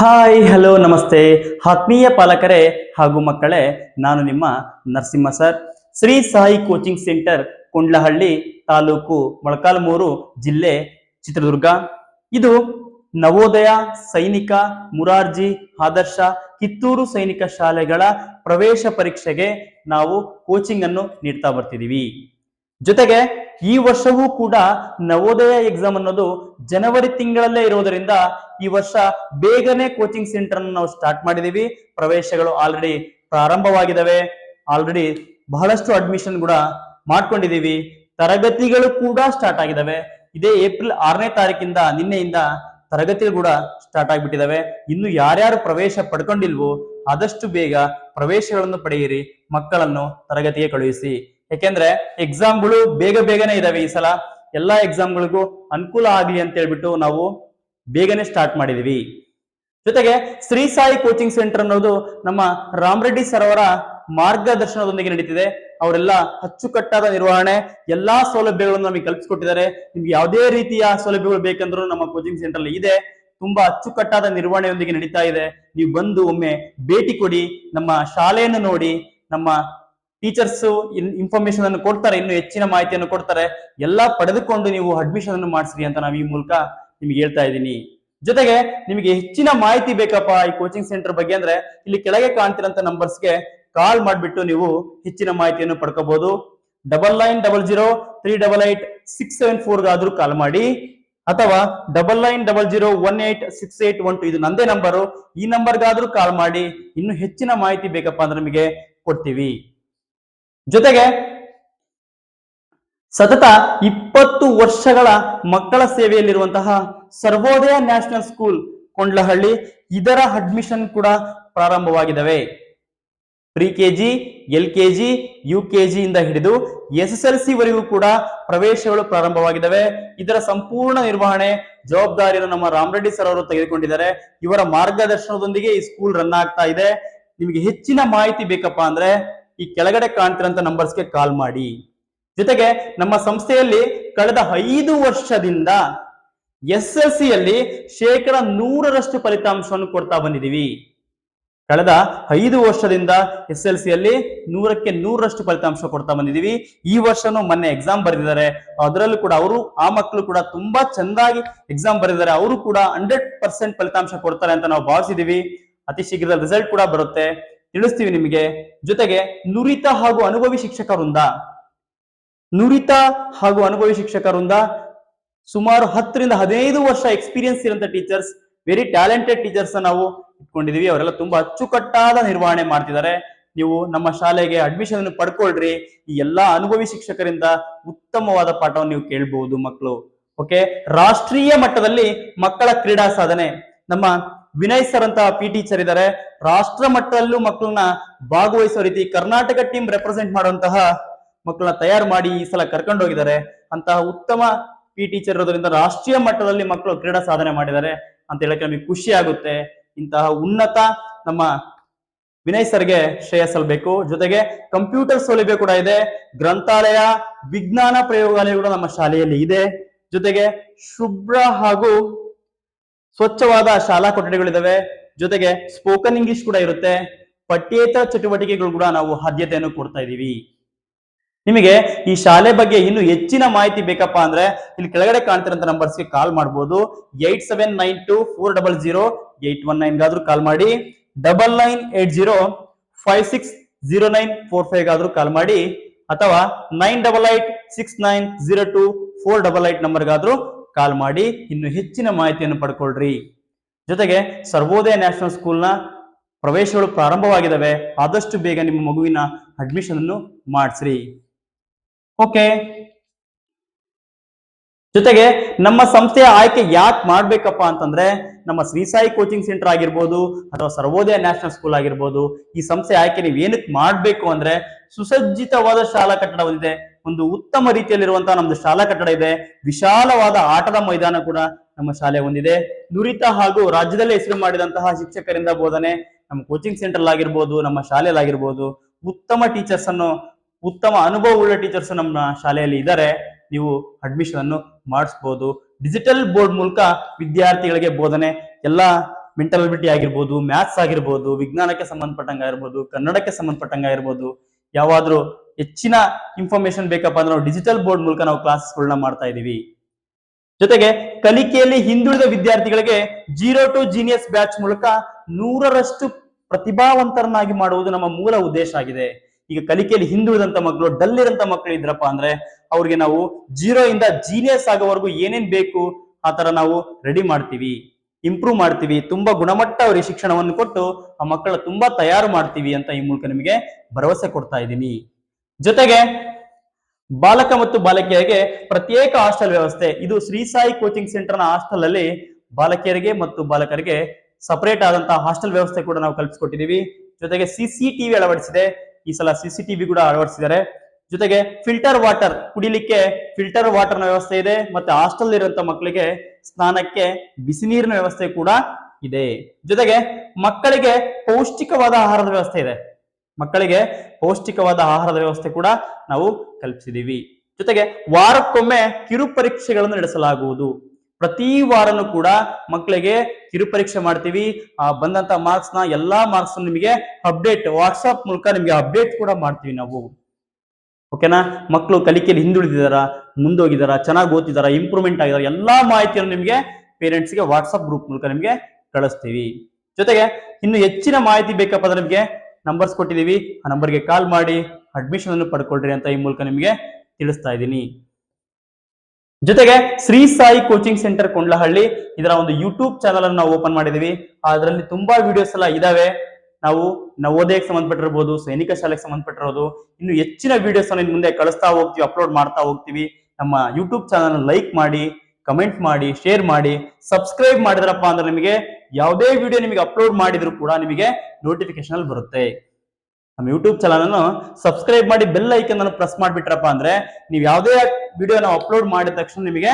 Hi, hello, ನಮಸ್ತೆ. ಆತ್ಮೀಯ ಪಾಲಕರೇ ಹಾಗೂ ಮಕ್ಕಳೇ, ನಾನು ನಿಮ್ಮ Narasimha sir. Shri Sai coaching centre Kundlahalli taluk Molakalmuru ಜಿಲ್ಲೆ ಚಿತ್ರದುರ್ಗ. ಇದು ನವೋದಯ ಸೈನಿಕ ಮುರಾರ್ಜಿ ಆದರ್ಶ ಕಿತ್ತೂರು ಸೈನಿಕ ಶಾಲೆಗಳ ಪ್ರವೇಶ ಪರೀಕ್ಷೆಗೆ ನಾವು ಕೋಚಿಂಗ್ ಅನ್ನು ನೀಡ್ತಾ ಬರ್ತಿದೀವಿ ಜೊತೆಗೆ ಈ ವರ್ಷವೂ ಕೂಡ ನವೋದಯ ಎಕ್ಸಾಮ್ ಅನ್ನೋದು ಜನವರಿ ತಿಂಗಳಲ್ಲೇ ಇರೋದರಿಂದ ಈ ವರ್ಷ ಬೇಗನೆ ಕೋಚಿಂಗ್ ಸೆಂಟರ್ ನಾವು ಸ್ಟಾರ್ಟ್ ಮಾಡಿದೀವಿ. ಪ್ರವೇಶಗಳು ಆಲ್ರೆಡಿ ಪ್ರಾರಂಭವಾಗಿದ್ದಾವೆ ಆಲ್ರೆಡಿ ಬಹಳಷ್ಟು ಅಡ್ಮಿಷನ್ ಕೂಡ ಮಾಡ್ಕೊಂಡಿದೀವಿ. ತರಗತಿಗಳು ಕೂಡ ಸ್ಟಾರ್ಟ್ ಆಗಿದ್ದಾವೆ ಇದೇ ಏಪ್ರಿಲ್ ಆರನೇ ತಾರೀಕಿಂದ ನಿನ್ನೆಯಿಂದ ತರಗತಿಗಳು ಕೂಡ ಸ್ಟಾರ್ಟ್ ಆಗಿಬಿಟ್ಟಿದಾವೆ. ಇನ್ನು ಯಾರ್ಯಾರು ಪ್ರವೇಶ ಪಡ್ಕೊಂಡಿಲ್ವೋ ಆದಷ್ಟು ಬೇಗ ಪ್ರವೇಶಗಳನ್ನು ಪಡೆಯಿರಿ. ಮಕ್ಕಳನ್ನು ತರಗತಿಗೆ ಕಳುಹಿಸಿ. ಯಾಕೆಂದ್ರೆ ಎಕ್ಸಾಮ್ಗಳು ಬೇಗ ಬೇಗನೆ ಇದಾವೆ ಈ ಸಲ. ಎಲ್ಲಾ ಎಕ್ಸಾಮ್ಗಳಿಗೂ ಅನುಕೂಲ ಆಗ್ಲಿ ಅಂತ ಹೇಳ್ಬಿಟ್ಟು ನಾವು ಬೇಗನೆ ಸ್ಟಾರ್ಟ್ ಮಾಡಿದೀವಿ. ಜೊತೆಗೆ ಶ್ರೀ ಸಾಯಿ ಕೋಚಿಂಗ್ ಸೆಂಟರ್ ಅನ್ನೋದು ನಮ್ಮ ರಾಮರೆಡ್ಡಿ ಸರ್ ಅವರ ಮಾರ್ಗದರ್ಶನದೊಂದಿಗೆ ನಡೀತಿದೆ. ಅವರೆಲ್ಲ ಅಚ್ಚುಕಟ್ಟಾದ ನಿರ್ವಹಣೆ, ಎಲ್ಲಾ ಸೌಲಭ್ಯಗಳನ್ನು ನಮಗೆ ಕಲ್ಪಿಸಿಕೊಟ್ಟಿದ್ದಾರೆ. ನಿಮ್ಗೆ ಯಾವುದೇ ರೀತಿಯ ಸೌಲಭ್ಯಗಳು ಬೇಕಂದ್ರೂ ನಮ್ಮ ಕೋಚಿಂಗ್ ಸೆಂಟರ್ ಅಲ್ಲಿ ಇದೆ. ತುಂಬಾ ಅಚ್ಚುಕಟ್ಟಾದ ನಿರ್ವಹಣೆಯೊಂದಿಗೆ ನಡೀತಾ ಇದೆ. ನೀವು ಬಂದು ಒಮ್ಮೆ ಭೇಟಿ ಕೊಡಿ. ನಮ್ಮ ಶಾಲೆಯನ್ನು ನೋಡಿ, ನಮ್ಮ ಟೀಚರ್ಸ್ ಇನ್ಫಾರ್ಮೇಶನ್ ಅನ್ನು ಕೊಡ್ತಾರೆ, ಇನ್ನು ಹೆಚ್ಚಿನ ಮಾಹಿತಿಯನ್ನು ಕೊಡ್ತಾರೆ, ಎಲ್ಲ ಪಡೆದುಕೊಂಡು ನೀವು ಅಡ್ಮಿಷನ್ ಅನ್ನು ಮಾಡಿಸ್ರಿ ಅಂತ ನಾವು ಈ ಮೂಲಕ ನಿಮ್ಗೆ ಹೇಳ್ತಾ ಇದ್ದೀನಿ. ಜೊತೆಗೆ ನಿಮಗೆ ಹೆಚ್ಚಿನ ಮಾಹಿತಿ ಬೇಕಪ್ಪ ಈ ಕೋಚಿಂಗ್ ಸೆಂಟರ್ ಬಗ್ಗೆ ಅಂದ್ರೆ, ಇಲ್ಲಿ ಕೆಳಗೆ ಕಾಣ್ತಿರಂತ ನಂಬರ್ಸ್ಗೆ ಕಾಲ್ ಮಾಡಿಬಿಟ್ಟು ನೀವು ಹೆಚ್ಚಿನ ಮಾಹಿತಿಯನ್ನು ಪಡ್ಕೋಬಹುದು double nine double zero three double eight six seven four call ಮಾಡಿ. ಅಥವಾ double nine double zero one eight six eight one two ಇದು ನಂದೇ ನಂಬರು ಈ ನಂಬರ್ಗಾದ್ರೂ ಕಾಲ್ ಮಾಡಿ. ಇನ್ನು ಹೆಚ್ಚಿನ ಮಾಹಿತಿ ಬೇಕಪ್ಪ ಅಂದ್ರೆ ನಿಮಗೆ ಕೊಡ್ತೀವಿ. ಜೊತೆಗೆ ಸತತ ಇಪ್ಪತ್ತು ವರ್ಷಗಳ ಮಕ್ಕಳ ಸೇವೆಯಲ್ಲಿರುವಂತಹ ಸರ್ವೋದಯ ನ್ಯಾಷನಲ್ ಸ್ಕೂಲ್ ಕೊಂಡ್ಲಹಳ್ಳಿ, ಇದರ ಅಡ್ಮಿಷನ್ ಕೂಡ ಪ್ರಾರಂಭವಾಗಿದ್ದಾವೆ. Pre KG L KG U KG ಇಂದ ಹಿಡಿದು ಎಸ್ ಎಸ್ ಎಲ್ ಸಿ ವರೆಗೂ ಕೂಡ ಪ್ರವೇಶಗಳು ಪ್ರಾರಂಭವಾಗಿದ್ದಾವೆ. ಇದರ ಸಂಪೂರ್ಣ ನಿರ್ವಹಣೆ ಜವಾಬ್ದಾರಿಯನ್ನು ನಮ್ಮ ರಾಮರೆಡ್ಡಿ ಸರ್ ಅವರು ತೆಗೆದುಕೊಂಡಿದ್ದಾರೆ. ಇವರ ಮಾರ್ಗದರ್ಶನದೊಂದಿಗೆ ಈ ಸ್ಕೂಲ್ ರನ್ ಆಗ್ತಾ ಇದೆ. ನಿಮಗೆ ಹೆಚ್ಚಿನ ಮಾಹಿತಿ ಬೇಕಪ್ಪ ಅಂದ್ರೆ ಈ ಕೆಳಗಡೆ ಕಾಣ್ತಿರಂತ ನಂಬರ್ಸ್ಗೆ ಕಾಲ್ ಮಾಡಿ. ಜೊತೆಗೆ ನಮ್ಮ ಸಂಸ್ಥೆಯಲ್ಲಿ ಕಳೆದ ಐದು ವರ್ಷದಿಂದ ಎಸ್ ಎಲ್ ಸಿ ಯಲ್ಲಿ ಶೇಕಡ ನೂರರಷ್ಟು ಫಲಿತಾಂಶವನ್ನು ಕೊಡ್ತಾ ಬಂದಿದ್ದೀವಿ. ಕಳೆದ ಐದು ವರ್ಷದಿಂದ ಎಸ್ ಎಲ್ ಸಿಯಲ್ಲಿ ನೂರಕ್ಕೆ ನೂರರಷ್ಟು ಫಲಿತಾಂಶ ಕೊಡ್ತಾ ಬಂದಿದ್ದೀವಿ. ಈ ವರ್ಷನೂ ಮೊನ್ನೆ ಎಕ್ಸಾಮ್ ಬರೆದಿದ್ದಾರೆ. ಅದರಲ್ಲೂ ಕೂಡ ಅವರು, ಆ ಮಕ್ಕಳು ಕೂಡ ತುಂಬಾ ಚೆಂದಾಗಿ ಎಕ್ಸಾಮ್ ಬರೆದಿದ್ದಾರೆ. ಅವರು ಕೂಡ ಹಂಡ್ರೆಡ್ ಪರ್ಸೆಂಟ್ ಫಲಿತಾಂಶ ಕೊಡ್ತಾರೆ ಅಂತ ನಾವು ಭಾವಿಸಿದೀವಿ ಅತಿ ಶೀಘ್ರದ ರಿಸಲ್ಟ್ ಕೂಡ ಬರುತ್ತೆ. ತಿಳಿಸ್ತೀವಿ ನಿಮಗೆ. ಜೊತೆಗೆ ನುರಿತ ಹಾಗೂ ಅನುಭವಿ ಶಿಕ್ಷಕ ವೃಂದ ನುರಿತ ಹಾಗೂ ಅನುಭವಿ ಶಿಕ್ಷಕ ವೃಂದ ಸುಮಾರು ಹತ್ತರಿಂದ ಹದಿನೈದು ವರ್ಷ ಎಕ್ಸ್ಪೀರಿಯನ್ಸ್ ಇರುವಂತ ಟೀಚರ್ಸ್ ವೆರಿ ಟ್ಯಾಲೆಂಟೆಡ್ ಟೀಚರ್ಸ್ ನಾವು ಇಟ್ಕೊಂಡಿದೀವಿ. ಅವರೆಲ್ಲ ತುಂಬಾ ಅಚ್ಚುಕಟ್ಟಾದ ನಿರ್ವಹಣೆ ಮಾಡ್ತಿದ್ದಾರೆ. ನೀವು ನಮ್ಮ ಶಾಲೆಗೆ ಅಡ್ಮಿಷನ್ ಅನ್ನು ಪಡ್ಕೊಳ್ರಿ. ಈ ಎಲ್ಲಾ ಅನುಭವಿ ಶಿಕ್ಷಕರಿಂದ ಉತ್ತಮವಾದ ಪಾಠವನ್ನು ನೀವು ಕೇಳಬಹುದು ಮಕ್ಕಳು ಓಕೆ ರಾಷ್ಟ್ರೀಯ ಮಟ್ಟದಲ್ಲಿ ಮಕ್ಕಳ ಕ್ರೀಡಾ ಸಾಧನೆ. ನಮ್ಮ ವಿನಯ್ ಸರ್ ಅಂತ ಪಿ ಟೀಚರ್ ಇದ್ದಾರೆ ರಾಷ್ಟ್ರ ಮಟ್ಟದಲ್ಲೂ ಮಕ್ಕಳನ್ನ ಭಾಗವಹಿಸೋ ರೀತಿ ಕರ್ನಾಟಕ ಟೀಮ್ ರೆಪ್ರೆಸೆಂಟ್ ಮಾಡುವಂತಹ ಮಕ್ಕಳನ್ನ ತಯಾರು ಮಾಡಿ ಈ ಸಲ ಕರ್ಕೊಂಡು ಹೋಗಿದ್ದಾರೆ. ಅಂತಹ ಉತ್ತಮ ಪಿ ಟೀಚರ್ ಇರೋದ್ರಿಂದ ರಾಷ್ಟ್ರೀಯ ಮಟ್ಟದಲ್ಲಿ ಮಕ್ಕಳು ಕ್ರೀಡಾ ಸಾಧನೆ ಮಾಡಿದ್ದಾರೆ ಅಂತ ಹೇಳಕ್ಕೆ ನಮಗೆ ಖುಷಿ ಆಗುತ್ತೆ. ಇಂತಹ ಉನ್ನತ ನಮ್ಮ ವಿನಯ್ ಸರ್ಗೆ ಶ್ರೇಯ ಸಲ್ಲಬೇಕು ಜೊತೆಗೆ ಕಂಪ್ಯೂಟರ್ ಸೌಲಭ್ಯ ಕೂಡ ಇದೆ. ಗ್ರಂಥಾಲಯ, ವಿಜ್ಞಾನ ಪ್ರಯೋಗಾಲಯ ಕೂಡ ನಮ್ಮ ಶಾಲೆಯಲ್ಲಿ ಇದೆ. ಜೊತೆಗೆ ಶುಭ್ರ ಹಾಗೂ ಸ್ವಚ್ಛವಾದ ಶಾಲಾ ಕೊಠಡಿಗಳಿದಾವೆ. ಜೊತೆಗೆ ಸ್ಪೋಕನ್ ಇಂಗ್ಲಿಷ್ ಕೂಡ ಇರುತ್ತೆ. ಪಠ್ಯೇತರ ಚಟುವಟಿಕೆಗಳು ಕೂಡ ನಾವು ಆದ್ಯತೆಯನ್ನು ಕೊಡ್ತಾ ಇದೀವಿ ನಿಮಗೆ ಈ ಶಾಲೆ ಬಗ್ಗೆ ಇನ್ನು ಹೆಚ್ಚಿನ ಮಾಹಿತಿ ಬೇಕಪ್ಪ ಅಂದ್ರೆ ಇಲ್ಲಿ ಕೆಳಗಡೆ ಕಾಣ್ತಿರೋಂಥ ನಂಬರ್ಸ್ಗೆ ಕಾಲ್ ಮಾಡಬಹುದು eight seven nine two four double zero, eight one ನೈನ್ಗಾದ್ರೂ call ಮಾಡಿ. Double nine eight zero, five six zero nine four ಫೈವ್ಗಾದ್ರೂ call ಮಾಡಿ. ಅಥವಾ nine double eight six nine zero two four double eight ನಂಬರ್ಗಾದ್ರೂ call ಮಾಡಿ ಇನ್ನು ಹೆಚ್ಚಿನ ಮಾಹಿತಿಯನ್ನು ಪಡ್ಕೊಳ್ರಿ. ಜೊತೆಗೆ ಸರ್ವೋದಯ national ಸ್ಕೂಲ್ನ ಪ್ರವೇಶಗಳು ಪ್ರಾರಂಭವಾಗಿದ್ದಾವೆ. ಆದಷ್ಟು ಬೇಗ ನಿಮ್ಮ ಮಗುವಿನ ಅಡ್ಮಿಷನ್ ಅನ್ನು ಮಾಡಿಸ್ರಿ. ಓಕೆ. ಜೊತೆಗೆ ನಮ್ಮ ಸಂಸ್ಥೆಯ ಆಯ್ಕೆ ಯಾಕೆ ಮಾಡ್ಬೇಕಪ್ಪ ಅಂತಂದ್ರೆ, ನಮ್ಮ ಶ್ರೀಸಾಯಿ ಕೋಚಿಂಗ್ ಸೆಂಟರ್ ಆಗಿರ್ಬೋದು ಅಥವಾ ಸರ್ವೋದಯ ನ್ಯಾಷನಲ್ ಸ್ಕೂಲ್ ಆಗಿರ್ಬೋದು, ಈ ಸಂಸ್ಥೆ ಆಯ್ಕೆ ನೀವು ಏನಕ್ಕೆ ಮಾಡ್ಬೇಕು ಅಂದ್ರೆ ಸುಸಜ್ಜಿತವಾದ ಶಾಲಾ ಕಟ್ಟಡ ಹೊಂದಿದೆ ಒಂದು ಉತ್ತಮ ರೀತಿಯಲ್ಲಿರುವಂತಹ ನಮ್ದು ಶಾಲಾ ಕಟ್ಟಡ ಇದೆ. ವಿಶಾಲವಾದ ಆಟದ ಮೈದಾನ ಕೂಡ ನಮ್ಮ ಶಾಲೆ ಹೊಂದಿದೆ. ನುರಿತ ಹಾಗೂ ರಾಜ್ಯದಲ್ಲೇ ಹೆಸರು ಮಾಡಿದಂತಹ ಶಿಕ್ಷಕರಿಂದ ಬೋಧನೆ ನಮ್ಮ ಕೋಚಿಂಗ್ ಸೆಂಟರ್ ಆಗಿರ್ಬೋದು ನಮ್ಮ ಶಾಲೆಯಲ್ಲಾಗಿರ್ಬೋದು ಉತ್ತಮ ಟೀಚರ್ಸ್ ಅನ್ನು, ಉತ್ತಮ ಅನುಭವವುಳ್ಳ ಟೀಚರ್ಸ್ ನಮ್ಮ ಶಾಲೆಯಲ್ಲಿ ಇದ್ದಾರೆ. ನೀವು ಅಡ್ಮಿಷನ್ ಅನ್ನು ಮಾಡಿಸ್ಬೋದು. ಡಿಜಿಟಲ್ ಬೋರ್ಡ್ ಮೂಲಕ ವಿದ್ಯಾರ್ಥಿಗಳಿಗೆ ಬೋಧನೆ ಎಲ್ಲ ಮೆಂಟಲ್ ಅಬಿಲಿಟಿ ಆಗಿರ್ಬೋದು ಮ್ಯಾಥ್ಸ್ ಆಗಿರ್ಬೋದು, ವಿಜ್ಞಾನಕ್ಕೆ ಸಂಬಂಧಪಟ್ಟಂಗ ಆಗಿರ್ಬೋದು ಕನ್ನಡಕ್ಕೆ ಸಂಬಂಧಪಟ್ಟಂಗ ಆಗಿರ್ಬೋದು ಯಾವಾದ್ರೂ ಹೆಚ್ಚಿನ ಇನ್ಫಾರ್ಮೇಶನ್ ಬೇಕಪ್ಪ ಅಂದ್ರೆ ನಾವು ಡಿಜಿಟಲ್ ಬೋರ್ಡ್ ಮೂಲಕ ನಾವು ಕ್ಲಾಸ್ಗಳನ್ನ ಮಾಡ್ತಾ ಇದ್ದೀವಿ. ಜೊತೆಗೆ ಕಲಿಕೆಯಲ್ಲಿ ಹಿಂದುಳಿದ ವಿದ್ಯಾರ್ಥಿಗಳಿಗೆ ಜೀರೋ ಟು ಜೀನಿಯಸ್ ಬ್ಯಾಚ್ ಮೂಲಕ ನೂರರಷ್ಟು ಪ್ರತಿಭಾವಂತರನ್ನಾಗಿ ಮಾಡುವುದು ನಮ್ಮ ಮೂಲ ಉದ್ದೇಶ ಆಗಿದೆ. ಈಗ ಕಲಿಕೆಯಲ್ಲಿ ಹಿಂದುಳಿದಂತ ಮಕ್ಕಳು ಡಲ್ ಇರಂತ ಮಕ್ಕಳು ಇದ್ರಪ್ಪ ಅಂದ್ರೆ ಅವ್ರಿಗೆ ನಾವು ಜೀರೋ ಇಂದ ಜೀನಿಯಸ್ ಆಗೋವರೆಗೂ ಏನೇನ್ ಬೇಕು ಆ ತರ ನಾವು ರೆಡಿ ಮಾಡ್ತೀವಿ. ಇಂಪ್ರೂವ್ ಮಾಡ್ತೀವಿ. ತುಂಬಾ ಗುಣಮಟ್ಟ ಅವರಿಗೆ ಶಿಕ್ಷಣವನ್ನು ಕೊಟ್ಟು ಆ ಮಕ್ಕಳ ತುಂಬಾ ತಯಾರು ಮಾಡ್ತೀವಿ ಅಂತ ಈ ಮೂಲಕ ನಿಮಗೆ ಭರವಸೆ ಕೊಡ್ತಾ ಇದ್ದೀನಿ. ಜೊತೆಗೆ ಬಾಲಕ ಮತ್ತು ಬಾಲಕಿಯರಿಗೆ ಪ್ರತ್ಯೇಕ ಹಾಸ್ಟೆಲ್ ವ್ಯವಸ್ಥೆ. ಇದು ಶ್ರೀ ಸಾಯಿ ಕೋಚಿಂಗ್ ಸೆಂಟರ್ನ ಹಾಸ್ಟೆಲ್ ಅಲ್ಲಿ ಬಾಲಕಿಯರಿಗೆ ಮತ್ತು ಬಾಲಕರಿಗೆ ಸಪರೇಟ್ ಆದಂತಹ ಹಾಸ್ಟೆಲ್ ವ್ಯವಸ್ಥೆ ಕೂಡ ನಾವು ಕಲ್ಪಿಸಿಕೊಟ್ಟಿದ್ದೀವಿ. ಜೊತೆಗೆ ಸಿಸಿ ಟಿವಿ ಅಳವಡಿಸಿದೆ. ಈ ಸಲ ಸಿಸಿ ಟಿವಿ ಕೂಡ ಅಳವಡಿಸಿದ್ದಾರೆ. ಜೊತೆಗೆ ಫಿಲ್ಟರ್ ವಾಟರ್ ಕುಡಿಲಿಕ್ಕೆ ಫಿಲ್ಟರ್ ವಾಟರ್ನ ವ್ಯವಸ್ಥೆ ಇದೆ ಮತ್ತೆ ಹಾಸ್ಟೆಲ್ ಇರುವಂತ ಮಕ್ಕಳಿಗೆ ಸ್ನಾನಕ್ಕೆ ಬಿಸಿ ನೀರಿನ ವ್ಯವಸ್ಥೆ ಕೂಡ ಇದೆ. ಜೊತೆಗೆ ಮಕ್ಕಳಿಗೆ ಪೌಷ್ಟಿಕವಾದ ಆಹಾರದ ವ್ಯವಸ್ಥೆ ಇದೆ. ಮಕ್ಕಳಿಗೆ ಪೌಷ್ಟಿಕವಾದ ಆಹಾರದ ವ್ಯವಸ್ಥೆ ಕೂಡ ನಾವು ಕಲ್ಪಿಸಿದೀವಿ. ಜೊತೆಗೆ ವಾರಕ್ಕೊಮ್ಮೆ ಕಿರು ಪರೀಕ್ಷೆಗಳನ್ನು ನಡೆಸಲಾಗುವುದು. ಪ್ರತಿ ವಾರನೂ ಕೂಡ ಮಕ್ಕಳಿಗೆ ಕಿರು ಪರೀಕ್ಷೆ ಮಾಡ್ತೀವಿ. ಆ, ಬಂದಂತ ಮಾರ್ಕ್ಸ್ನ ಎಲ್ಲಾ ಮಾರ್ಕ್ಸ್ ನಿಮಗೆ ಅಪ್ಡೇಟ್, ವಾಟ್ಸ್ಆಪ್ ಮೂಲಕ ನಿಮಗೆ ಅಪ್ಡೇಟ್ ಕೂಡ ಮಾಡ್ತೀವಿ ನಾವು. ಓಕೆನಾ? ಮಕ್ಕಳು ಕಲಿಕೆಯಲ್ಲಿ ಹಿಂದುಳಿದಿದಾರ, ಮುಂದೋಗಿದಾರ, ಚೆನ್ನಾಗಿ ಓದ್ತಿದಾರ, ಇಂಪ್ರೂವ್ಮೆಂಟ್ ಆಗಿದಾರ, ಎಲ್ಲಾ ಮಾಹಿತಿಯನ್ನು ನಿಮಗೆ ಪೇರೆಂಟ್ಸ್ಗೆ ವಾಟ್ಸ್ಆಪ್ ಗ್ರೂಪ್ ಮೂಲಕ ನಿಮಗೆ ಕಳಿಸ್ತೀವಿ. ಜೊತೆಗೆ ಇನ್ನು ಹೆಚ್ಚಿನ ಮಾಹಿತಿ ಬೇಕಪ್ಪ ಅಂದ್ರೆ ನಿಮಗೆ ನಂಬರ್ಸ್ ಕೊಟ್ಟಿದ್ದೀವಿ. ಆ ನಂಬರ್ಗೆ ಕಾಲ್ ಮಾಡಿ ಅಡ್ಮಿಷನ್ ಅನ್ನು ಪಡ್ಕೊಳ್ರಿ ಅಂತ ಈ ಮೂಲಕ ನಿಮಗೆ ತಿಳಿಸ್ತಾ ಇದ್ದೀನಿ. ಜೊತೆಗೆ ಶ್ರೀ ಸಾಯಿ ಕೋಚಿಂಗ್ ಸೆಂಟರ್ ಕೊಂಡ್ಲಹಳ್ಳಿ, ಇದರ ಒಂದು ಯೂಟ್ಯೂಬ್ ಚಾನಲ್ ಅನ್ನು ನಾವು ಓಪನ್ ಮಾಡಿದೀವಿ ಅದರಲ್ಲಿ ತುಂಬಾ ವಿಡಿಯೋಸ್ ಎಲ್ಲ ಇದಾವೆ. ನಾವು ನವೋದಯಕ್ಕೆ ಸಂಬಂಧಪಟ್ಟಿರ್ಬೋದು, ಸೈನಿಕ ಶಾಲೆಗೆ ಸಂಬಂಧಪಟ್ಟಿರೋದು, ಇನ್ನು ಹೆಚ್ಚಿನ ವಿಡಿಯೋಸ್ ಅನ್ನು ಮುಂದೆ ಕಳಿಸ್ತಾ ಹೋಗ್ತೀವಿ ಅಪ್ಲೋಡ್ ಮಾಡ್ತಾ ಹೋಗ್ತೀವಿ. ನಮ್ಮ ಯೂಟ್ಯೂಬ್ ಚಾನಲ್ ಲೈಕ್ ಮಾಡಿ ಕಮೆಂಟ್ ಮಾಡಿ ಶೇರ್ ಮಾಡಿ ಸಬ್ಸ್ಕ್ರೈಬ್ ಮಾಡಿದ್ರಪ್ಪ ಅಂದ್ರೆ ನಿಮಗೆ ಯಾವುದೇ ವಿಡಿಯೋ ನಿಮಗೆ ಅಪ್ಲೋಡ್ ಮಾಡಿದ್ರು ಕೂಡ ನಿಮಗೆ ನೋಟಿಫಿಕೇಶನ್ ಅಲ್ಲಿ ಬರುತ್ತೆ. ನಮ್ಮ ಯೂಟ್ಯೂಬ್ ಚಾನಲ್ ಅನ್ನು ಸಬ್ಸ್ಕ್ರೈಬ್ ಮಾಡಿ ಬೆಲ್ ಐಕನ್ ಅನ್ನು ಪ್ರೆಸ್ ಮಾಡಿಬಿಟ್ರಪ್ಪ ಅಂದ್ರೆ ನೀವು ಯಾವುದೇ ವಿಡಿಯೋ ನಾವು ಅಪ್ಲೋಡ್ ಮಾಡಿದ ತಕ್ಷಣ ನಿಮಗೆ